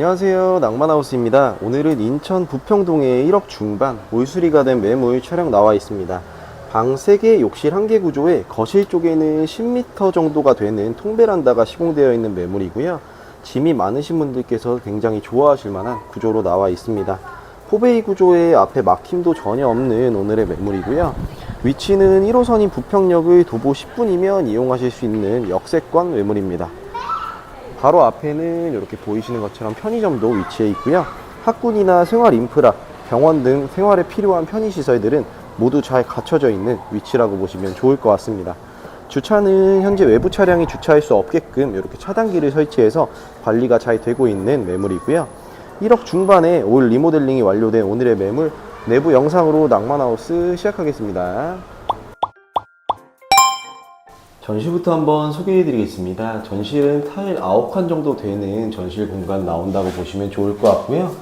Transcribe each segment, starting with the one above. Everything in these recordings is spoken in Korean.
안녕하세요. 낭만하우스입니다. 오늘은 인천 부평동에 1억 중반 몰수리가 된 매물 촬영 나와 있습니다. 방 3개 욕실 1개 구조에 거실 쪽에는 10m 정도가 되는 통베란다가 시공되어 있는 매물이고요. 짐이 많으신 분들께서 굉장히 좋아하실 만한 구조로 나와 있습니다. 포베이 구조에 앞에 막힘도 전혀 없는 오늘의 매물이고요. 위치는 1호선인 부평역을 도보 10분이면 이용하실 수 있는 역세권 매물입니다 바로 앞에는 이렇게 보이시는 것처럼 편의점도 위치해 있고요. 학군이나 생활 인프라, 병원 등 생활에 필요한 편의시설들은 모두 잘 갖춰져 있는 위치라고 보시면 좋을 것 같습니다. 주차는 현재 외부 차량이 주차할 수 없게끔 이렇게 차단기를 설치해서 관리가 잘 되고 있는 매물이고요. 1억 중반에 올 리모델링이 완료된 오늘의 매물 내부 영상으로 낭만하우스 시작하겠습니다. 전시부터 한번 소개해 드리겠습니다. 전실은 타일 9칸 정도 되는 전실 공간 나온다고 보시면 좋을 것 같고요.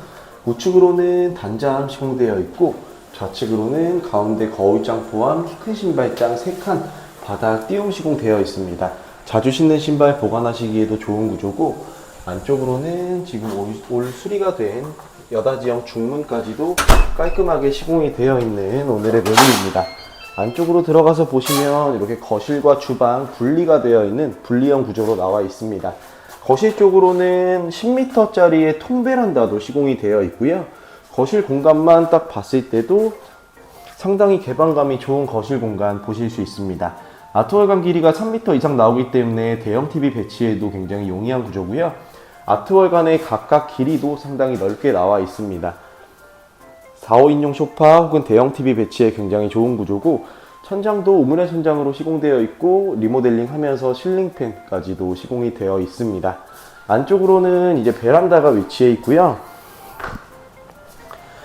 우측으로는 단잠 시공되어 있고 좌측으로는 가운데 거울장 포함 키 큰 신발장 3칸 바닥 띄움 시공되어 있습니다. 자주 신는 신발 보관하시기에도 좋은 구조고 안쪽으로는 지금 올, 올 수리가 된 여다지형 중문까지도 깔끔하게 시공이 되어 있는 오늘의 매물입니다. 안쪽으로 들어가서 보시면 이렇게 거실과 주방 분리가 되어 있는 분리형 구조로 나와 있습니다. 거실 쪽으로는 10m짜리의 통베란다도 시공이 되어 있고요. 거실 공간만 딱 봤을 때도 상당히 개방감이 좋은 거실 공간 보실 수 있습니다. 아트월간 길이가 3m 이상 나오기 때문에 대형 TV 배치에도 굉장히 용이한 구조고요. 아트월간의 각각 길이도 상당히 넓게 나와 있습니다. 4, 5인용 소파 혹은 대형 TV 배치에 굉장히 좋은 구조고 천장도 우물의 천장으로 시공되어 있고 리모델링 하면서 실링팬까지도 시공이 되어 있습니다. 안쪽으로는 이제 베란다가 위치해 있고요.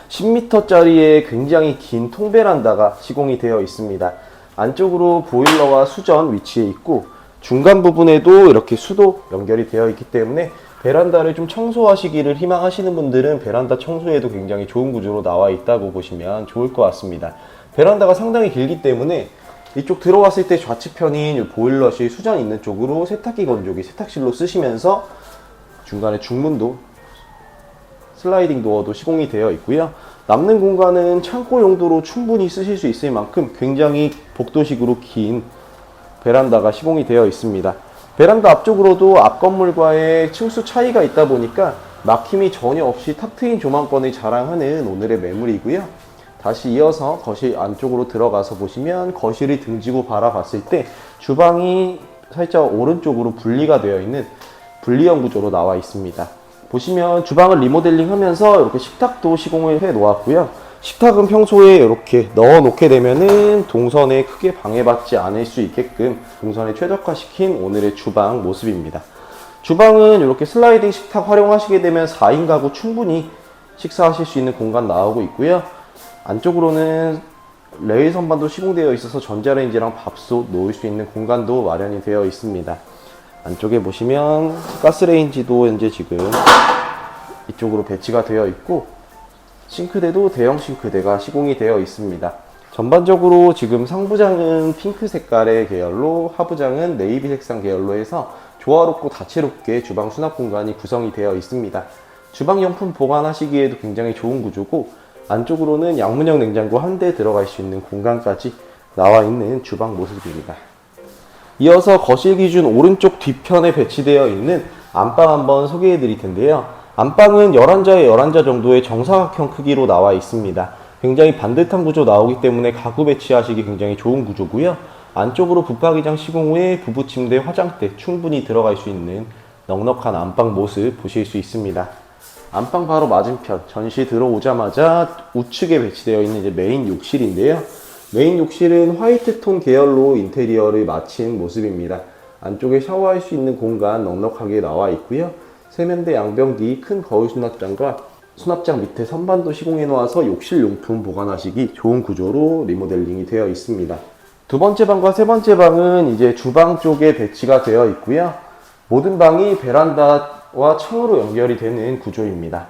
10m짜리의 굉장히 긴 통베란다가 시공이 되어 있습니다. 안쪽으로 보일러와 수전 위치해 있고 중간 부분에도 이렇게 수도 연결이 되어 있기 때문에 베란다를 좀 청소하시기를 희망하시는 분들은 베란다 청소에도 굉장히 좋은 구조로 나와 있다고 보시면 좋을 것 같습니다. 베란다가 상당히 길기 때문에 이쪽 들어왔을 때 좌측편인 이 보일러실 수전 있는 쪽으로 세탁기 건조기 세탁실로 쓰시면서 중간에 중문도 슬라이딩 도어도 시공이 되어 있고요. 남는 공간은 창고 용도로 충분히 쓰실 수 있을 만큼 굉장히 복도식으로 긴 베란다가 시공이 되어 있습니다. 베란다 앞쪽으로도 앞 건물과의 층수 차이가 있다 보니까 막힘이 전혀 없이 탁 트인 조망권을 자랑하는 오늘의 매물이고요. 다시 이어서 거실 안쪽으로 들어가서 보시면 거실을 등지고 바라봤을 때 주방이 살짝 오른쪽으로 분리가 되어 있는 분리형 구조로 나와 있습니다. 보시면 주방을 리모델링 하면서 이렇게 식탁도 시공을 해 놓았고요. 식탁은 평소에 이렇게 넣어 놓게 되면은 동선에 크게 방해받지 않을 수 있게끔 동선에 최적화시킨 오늘의 주방 모습입니다. 주방은 이렇게 슬라이딩 식탁 활용하시게 되면 4인 가구 충분히 식사하실 수 있는 공간 나오고 있고요. 안쪽으로는 레일 선반도 시공되어 있어서 전자레인지랑 밥솥 놓을 수 있는 공간도 마련이 되어 있습니다. 안쪽에 보시면 가스레인지도 현재 지금 이쪽으로 배치가 되어 있고 싱크대도 대형 싱크대가 시공이 되어 있습니다. 전반적으로 지금 상부장은 핑크 색깔의 계열로 하부장은 네이비 색상 계열로 해서 조화롭고 다채롭게 주방 수납 공간이 구성이 되어 있습니다. 주방 용품 보관하시기에도 굉장히 좋은 구조고 안쪽으로는 양문형 냉장고 한 대 들어갈 수 있는 공간까지 나와 있는 주방 모습입니다. 이어서 거실 기준 오른쪽 뒤편에 배치되어 있는 안방 한번 소개해 드릴 텐데요. 안방은 11자에 11자 정도의 정사각형 크기로 나와 있습니다. 굉장히 반듯한 구조 나오기 때문에 가구 배치하시기 굉장히 좋은 구조고요. 안쪽으로 붙박이장 시공 후에 부부 침대, 화장대 충분히 들어갈 수 있는 넉넉한 안방 모습 보실 수 있습니다. 안방 바로 맞은편 전시 들어오자마자 우측에 배치되어 있는 이제 메인 욕실인데요. 메인 욕실은 화이트 톤 계열로 인테리어를 마친 모습입니다. 안쪽에 샤워할 수 있는 공간 넉넉하게 나와 있고요. 세면대 양변기 큰 거울 수납장과 수납장 밑에 선반도 시공해 놓아서 욕실 용품 보관하시기 좋은 구조로 리모델링이 되어 있습니다. 두 번째 방과 세 번째 방은 이제 주방 쪽에 배치가 되어 있고요. 모든 방이 베란다와 창으로 연결이 되는 구조입니다.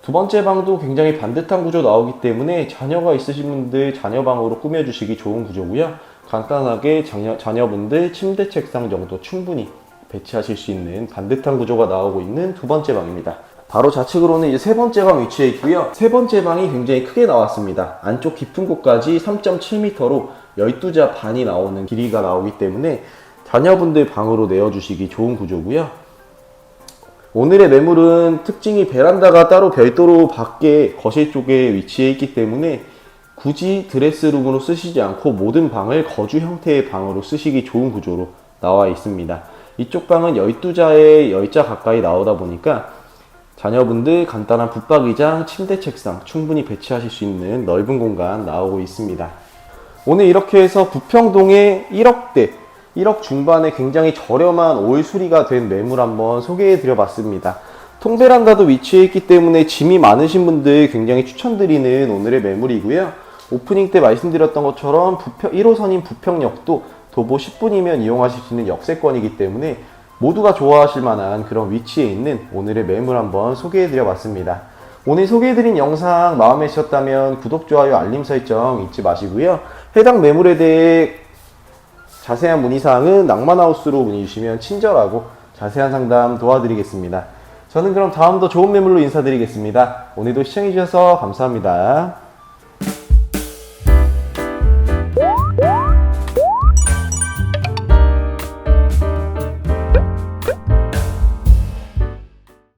두 번째 방도 굉장히 반듯한 구조 나오기 때문에 자녀가 있으신 분들 자녀 방으로 꾸며주시기 좋은 구조고요. 간단하게 자녀, 자녀분들 침대 책상 정도 충분히 배치하실 수 있는 반듯한 구조가 나오고 있는 두 번째 방입니다. 바로 좌측으로는 이제 세 번째 방 위치해 있고요. 세 번째 방이 굉장히 크게 나왔습니다. 안쪽 깊은 곳까지 3.7m로 12자 반이 나오는 길이가 나오기 때문에 자녀분들 방으로 내어주시기 좋은 구조고요. 오늘의 매물은 특징이 베란다가 따로 별도로 밖에 거실 쪽에 위치해 있기 때문에 굳이 드레스룸으로 쓰시지 않고 모든 방을 거주 형태의 방으로 쓰시기 좋은 구조로 나와 있습니다. 이쪽 방은 12자에 10자 가까이 나오다 보니까 자녀분들 간단한 붙박이장, 침대 책상 충분히 배치하실 수 있는 넓은 공간 나오고 있습니다. 오늘 이렇게 해서 부평동의 1억대, 1억 중반에 굉장히 저렴한 올 수리가 된 매물 한번 소개해 드려 봤습니다. 통베란다도 위치해 있기 때문에 짐이 많으신 분들 굉장히 추천드리는 오늘의 매물이고요. 오프닝 때 말씀드렸던 것처럼 부평, 1호선인 부평역도 도보 10분이면 이용하실 수 있는 역세권이기 때문에 모두가 좋아하실 만한 그런 위치에 있는 오늘의 매물 한번 소개해 드려 봤습니다. 오늘 소개해드린 영상 마음에 드셨다면 구독, 좋아요, 알림 설정 잊지 마시고요. 해당 매물에 대해 자세한 문의사항은 낭만하우스로 문의 주시면 친절하고 자세한 상담 도와드리겠습니다. 저는 그럼 다음 더 좋은 매물로 인사드리겠습니다. 오늘도 시청해주셔서 감사합니다.